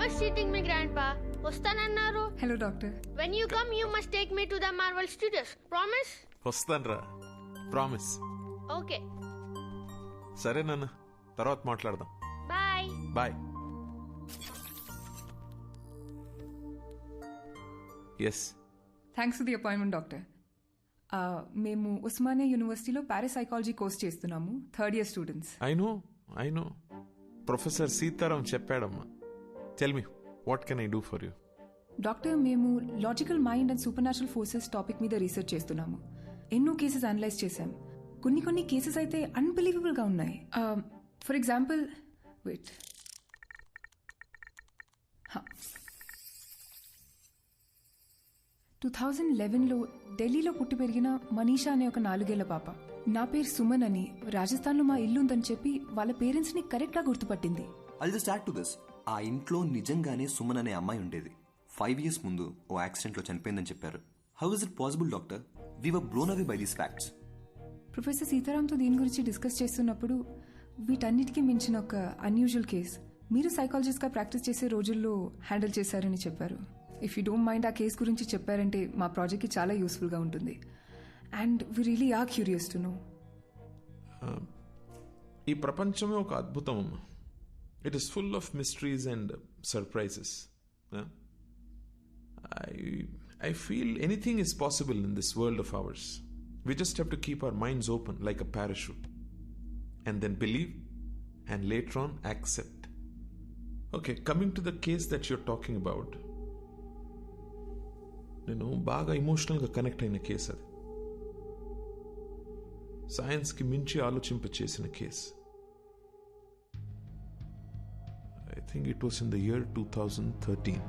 always cheating me, Grandpa. వస్తానన్నారు. Hello doctor When you come, you must take me to the Marvel Studios. Promise? వస్తానరా. Promise Okay. సరే నాన్న. తర్వాత మాట్లాడదాం. Bye. Bye yes thanks for the appointment doctor మేము ఉస్మానియా యూనివర్సిటీలో parapsychology course చేస్తున్నాము third year students I know I know professor Sitaram చెప్పాడమ్మా. Tell me what can I do for you doctor మేము logical mind and supernatural forces topic మీద research చేస్తున్నాము. ఎన్నో cases analyse చేశాం. కొన్ని కొన్ని కేసెస్ అయితే అన్బిలీవబుల్గా ఉన్నాయి. For example wait two thousand లెవెన్లో ఢిల్లీలో పుట్టి పెరిగిన మనీషా అనే ఒక నాలుగేళ్ళ పాప. నా పేరు సుమన్ అని రాజస్థాన్లో మా ఇల్లు ఉందని చెప్పి వాళ్ళ పేరెంట్స్ని కరెక్ట్గా గుర్తుపట్టింది. I'll just add to this ఆ ఇంట్లో నిజంగానే సుమన్ అనే అమ్మాయి ఉండేది. ఫైవ్ ఇయర్స్ ముందు ఓ యాక్సిడెంట్లో చనిపోయిందని చెప్పారు. How is it possible doctor we were blown away by these facts professor సీతారాంతో దీని గురించి డిస్కస్ చేస్తున్నప్పుడు వీటన్నిటికీ మించిన ఒక అన్యూజువల్ కేస్ మీరు సైకాలజిస్ట్గా ప్రాక్టీస్ చేసే రోజుల్లో హ్యాండిల్ చేశారని చెప్పారు. ఇఫ్ యూ డోంట్ మైండ్ ఆ కేస్ గురించి చెప్పారంటే మా ప్రాజెక్ట్కి చాలా యూస్ఫుల్గా ఉంటుంది. And we really are curious to know ఈ ప్రపంచమే ఒక అద్భుతం అమ్మా. it is full of mysteries and surprises I I feel anything is possible in this world of ours we just have to keep our minds open like a parachute and then believe and later on accept okay coming to the case that you're talking about నేను బాగా ఇమోషనల్గా connect అయిన case అది సైన్స్కి మించి ఆలోచింప చేసిన case I think it was in the year two thousand thirteen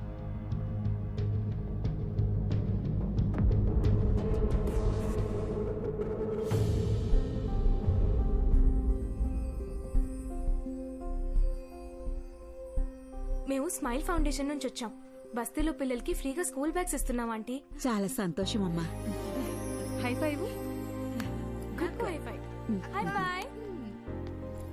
మేము smile foundation నుంచి వచ్చాం. బస్తీలో పిల్లలకి ఫ్రీగా స్కూల్ బ్యాగ్స్ ఇస్తున్నాం ఆంటీ. చాలా సంతోషం అమ్మా. High five good bye bye hi bye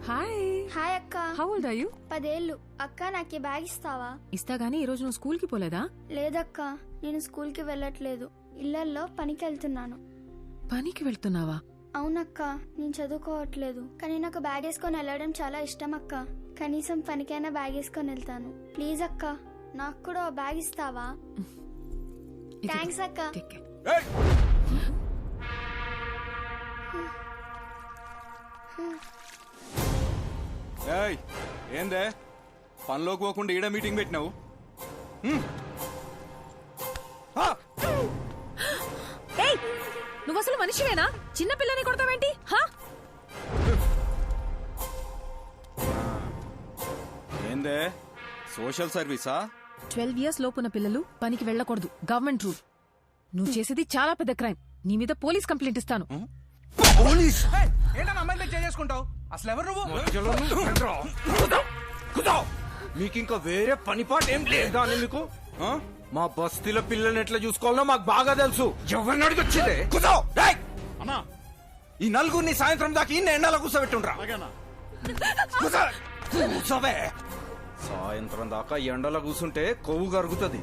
hi hi అక్క. హౌ ఓల్డ్ ఆర్ యు పదేళ్ళు. అక్క నాకు ఈ బ్యాగ్ ఇస్తావా? ఇస్తా గానీ ఈ రోజు నువ్వు స్కూల్కి పోలేదా? లేదక్క. నేను స్కూల్కి వెళ్ళట్లేదు. ఇళ్ళల్లో పనికి వెళ్తున్నాను. పనికి వెళ్తున్నావా? అవునక్క. నేను చదువుకోవట్లేదు. కానీ నాకు బ్యాగ్ వేసుకొని వెళ్ళడం చాలా ఇష్టం అక్క. కనీసం పనికైనా బ్యాగ్ వేసుకొని వెళ్తాను. ప్లీజ్ అక్క. నాకు కూడా ఓ బ్యాగ్ ఇస్తావా. థ్యాంక్స్ అక్క. Take care. ఏయ్ ఏందే? పనిలోకి పోకుండా ఈడ మీటింగ్ పెట్టినావు? ఏయ్ నువ్వు అసలు మనిషివేనా? చిన్న పిల్లని కొడతావేంటి? హా? ఏందే? సోషల్ సర్వీసా ట్వెల్వ్ ఇయర్స్ లోపున్న పిల్లలు పనికి వెళ్ళకూడదు. గవర్నమెంట్ రూల్ నువ్వు చేసేది చాలా పెద్ద క్రైమ్ నీ మీద పోలీస్ కంప్లైంట్ ఇస్తాను. పోలీస్? ఏంటన్నా అమ్మాయిని పెళ్ళి చేసుకుంటావు అసలు ఎవరు నువ్వు? మీకు ఇంకా వేరే పని పాట ఏం లేదా. అని మీకు? ఆ? మా బస్తీల పిల్లల్ని ఎట్లా చూసుకోవాలో మాకు బాగా తెలుసు. ఎవరిని అడిగి వచ్చిందే కూర్చో. డేయ్! అన్నా. ఈ నలుగురిని సాయంత్రం దాకా ఈ ఎండలో కూర్చోబెట్టుండ్రా. కూర్చోవే. సాయంత్రం దాకా ఎండలో కూర్చుంటే కొవ్వు కరుగుతుంది.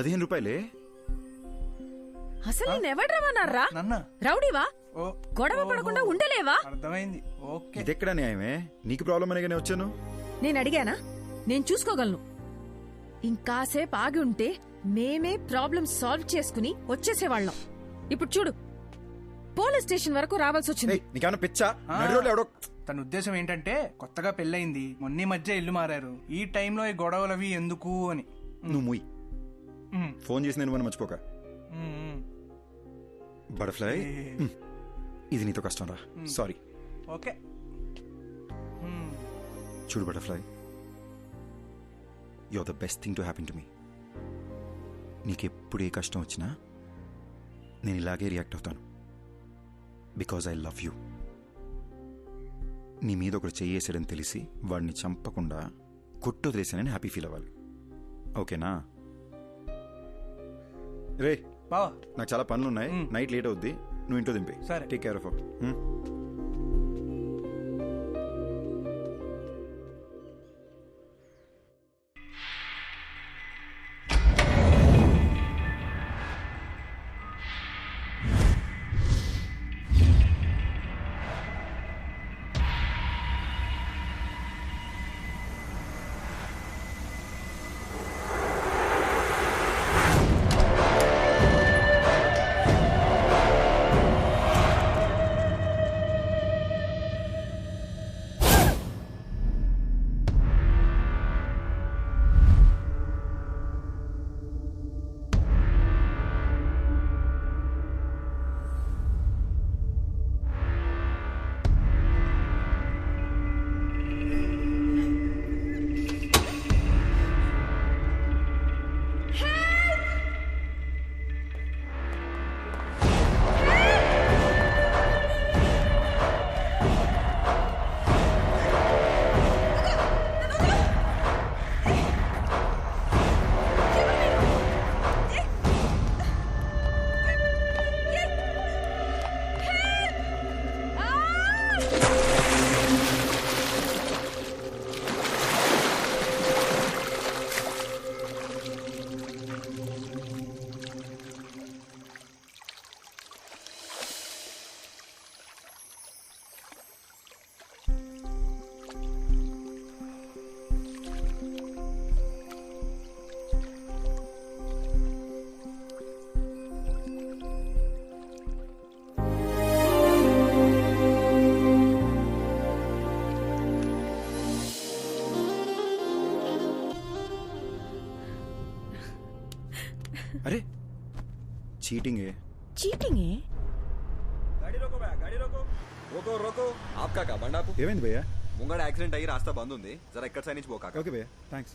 పదిహేను రూపాయలే? అసలు నేను ఎవడు రమ్మన్నారా నన్న. రౌడీవా? ఓ. గొడవ పడకుండా ఉండలేవా? అర్థమైంది. ఓకే. ఇదెక్కడ న్యాయమే? నీకు ప్రాబ్లం అనగానే వచ్చాను? నేను అడిగానా? నేను చూసుకోగలను. ఇంకాసేపు ఆగి ఉంటే మేమే ప్రాబ్లం సాల్వ్ చేసుకుని వచ్చేసేవాళ్ళం. ఇప్పుడు చూడు పోలీస్ స్టేషన్ వరకు రావాల్సి వచ్చింది. ఏయ్, నీకేమన్నా పిచ్చా? ఎవడో తన ఉద్దేశం ఏంటంటే కొత్తగా పెళ్ళయింది. మొన్న మధ్య ఇల్లు మారారు. ఈ టైంలో ఈ గొడవలు అవి ఎందుకు అని. నువ్వు. ఫోన్ చేసి నేను మర్చిపోక. బటర్ఫ్లై. ఇది నీతో కష్టం రా. సారీ. ఓకే. చూడు butterfly. You the best thing to happen to me నీకెప్పుడు ఏ కష్టం వచ్చినా నేను ఇలాగే రియాక్ట్ అవుతాను. బికాజ్ ఐ లవ్ యూ నీ మీద ఒకడు చెయ్యేసాడని తెలిసి వాడిని చంపకుండా కొట్టు వదిలేసానని హ్యాపీ ఫీల్ అవ్వాలి. ఓకేనా రే బావా. నాకు చాలా పనులు ఉన్నాయి. నైట్ లేట్ అవుద్ది. నువ్వు ఇంట్లో దింపే సరే. టేక్ కేర్ ఆఫ్ చీటింగ్ చీటింగే రోకో రోకో ఆప్కా కా బండాపు ఏమైంది భయ్యా? ముంగడ యాక్సిడెంట్ అయ్యి రాస్తా బంద్ ఉంది జర ఎక్కడ సైడ్ నుంచి పోకాక ఓకే భయ్యా థ్యాంక్స్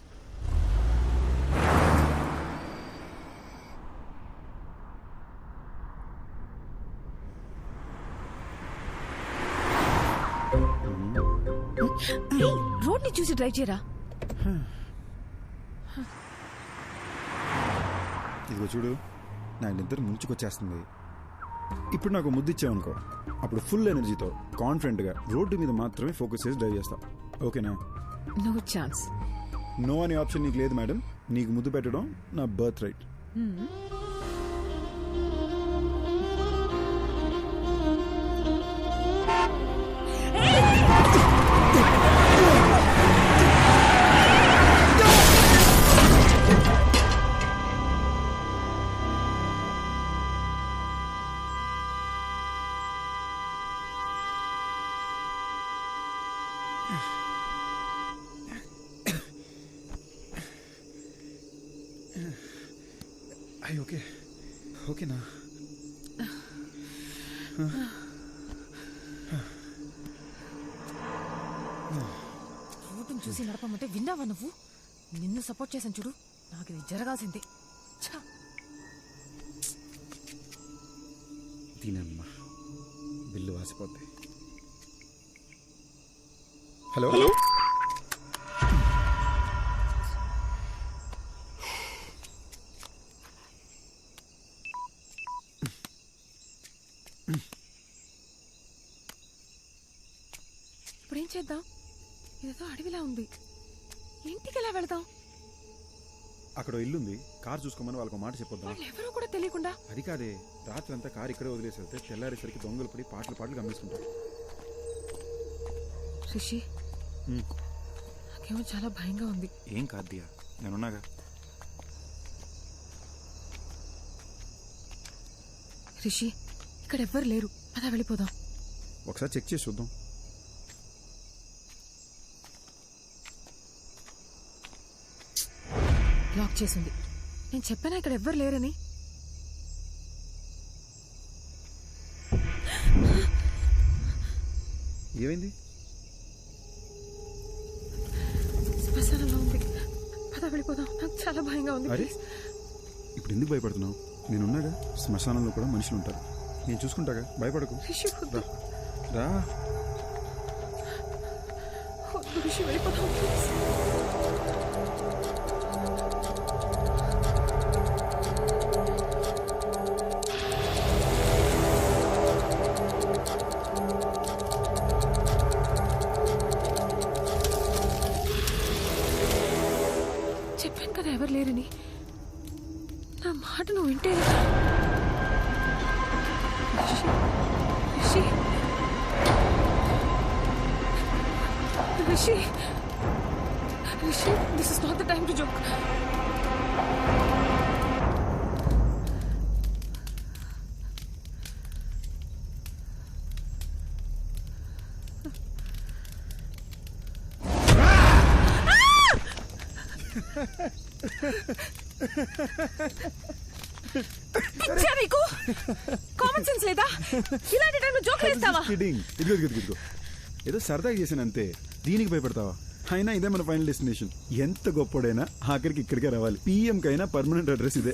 రోడ్ని చూసి డ్రైవ్ చేయరా? ఇదిగో చూడు. నా నిద్ర ముంచుకొచ్చేస్తుంది. ఇప్పుడు నాకు ముద్దు ఇచ్చావనుకో అప్పుడు ఫుల్ ఎనర్జీతో కాన్ఫిడెంట్గా రోడ్డు మీద మాత్రమే ఫోకస్ చేసి డ్రైవ్ చేస్తా. ఓకేనా? No chance. నో అనే ఆప్షన్ నీకు లేదు మేడం. నీకు ముద్దు పెట్టడం నా బర్త్ రైట్. అయ్యి ఓకే. ఓకేనా? రోడ్డును చూసి నడపమంటే విన్నావా నువ్వు? నిన్ను సపోర్ట్ చేశాను చూడు. నాకు ఇది జరగాల్సిందే! దీనమ్మా బిల్లు వాసిపోద్ది హలో? ఇప్పుడు ఏం చేద్దాం? ఇదేదో అడవిలా ఉంది. ఇంటికి ఎలా వెళదాం? అక్కడ ఓ ఇల్లు ఉంది కార్ చూసుకోమని వాళ్ళకి ఒక మాట చెప్పొద్దాం. ఎవరో కూడా తెలియకుండా. అది కాదే. రాత్రి అంతా కార్ ఇక్కడే వదిలేసి వెళ్తే తెల్లారేసరికి దొంగలు పడి పాటలు పాటలు గమనిస్తుంటారు. రిషి. నాకేమో చాలా భయంగా ఉంది. ఏం కాదు దియా నేనున్నాగా. రిషి ఇక్కడ ఎవ్వరు లేరు. పద వెళ్ళిపోదాం. ఒకసారి చెక్ చేసి చూద్దాం. లాక్ చేసింది. నేను చెప్పానా ఇక్కడ ఎవ్వరు లేరని? ఏమైంది? పద వెళ్ళిపోదాం నాకు చాలా భయంగా ఉంది అరే ప్లీజ్. ఇప్పుడు ఎందుకు భయపడుతున్నావు? నేనున్నాగా. శ్మశానంలో కూడా మనుషులు ఉంటారు. నేను చూసుకుంటాగా? భయపడకు. రిషి వద్దు. రా. రా. వద్దు రిషి వెళ్ళిపోదాం ప్లీజ్. లేరని నా మాట నువ్వు వింటే రిషి రిషి పిచ్చా నీకు? కామన్ సెన్స్ లేదా? ఇలాంటి టైంలో జోక్ వేస్తావా కిడింగ్ ఇదిగో ఇదిగో ఇదిగో ఏదో సరదాగా చేశాను అంతే. దీనికి భయపడతావా? అయినా ఇదే మన ఫైనల్ డెస్టినేషన్ ఎంత గొప్పోడైనా ఆఖరికి ఇక్కడికే రావాలి. పిఎం కైనా పర్మనెంట్ అడ్రస్ ఇదే.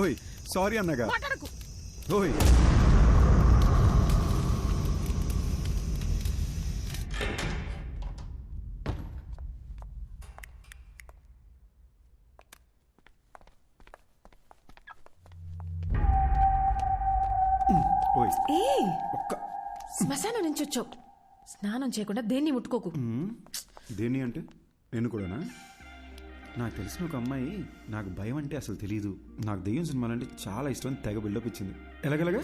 ఓయ్ సారీ అన్నగా. ఓయ్. వచ్చావు స్నానం చేయకుండా దేన్ని ముట్టుకోకు. దేన్ని అంటే? నేను కూడానా? నాకు తెలిసిన ఒక అమ్మాయి నాకు భయం అంటే అసలు తెలియదు నాకు దెయ్యం సినిమాలంటే చాలా ఇష్టం తెగ బిల్డప్ ఇచ్చింది. ఎలాగెలాగా?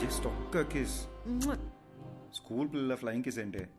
జస్ట్ ఒక్క కిస్ స్కూల్ పిల్లల ఫ్లయింగ్ కిస్ ఏంటే?